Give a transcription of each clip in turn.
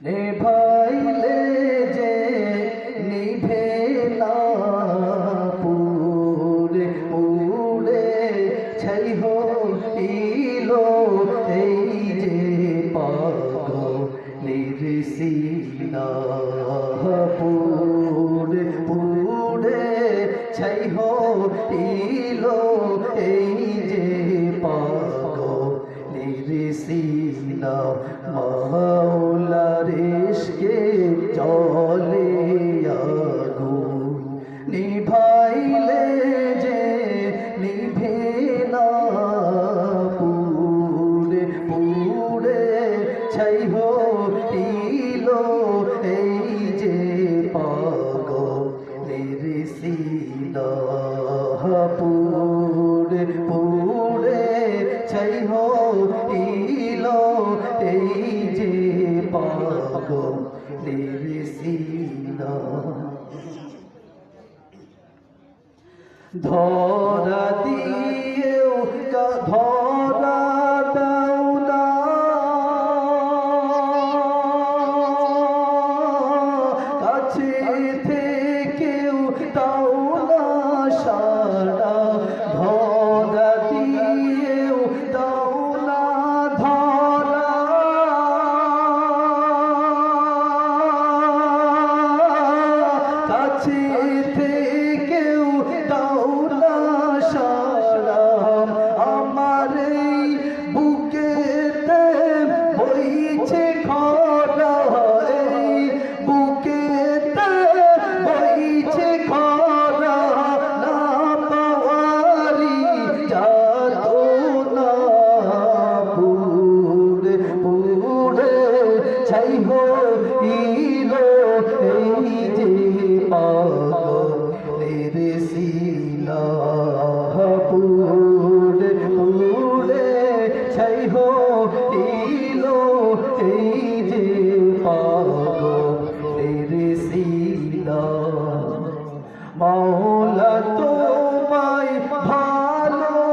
ভাইলে যে নিভে পুরে উড়ে, ছাই হইল এই যে পাগ নিরসিনা পুরে উড়ে, ছাই হইল এই যে পাগ নিরসিনা মহা পুরে পুরে ছাই হইল। এই যে পাগল দেবেছিল ধরা দিয়েও ধরা কাছে থেকেও তাও আছি বোঝাই হইল এই যে পাগলের সিলা মাওলা তোমায় ভালোবেসে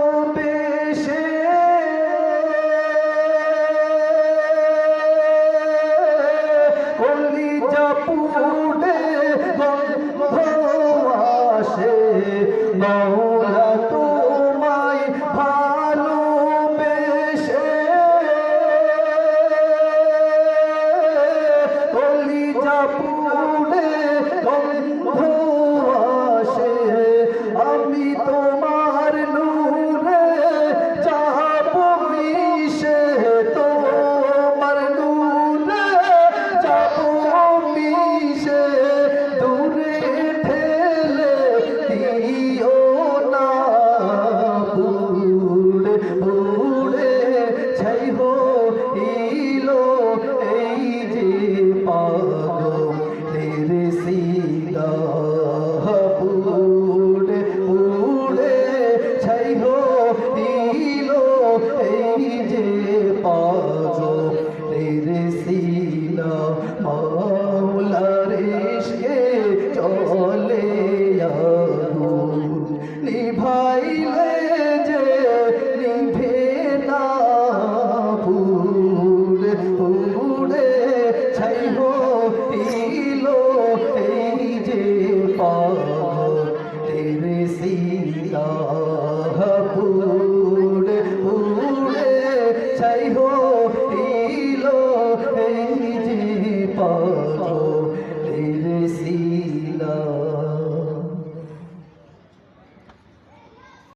কলিজা পুড়ে গন্ধ আসে। মাওলা mở people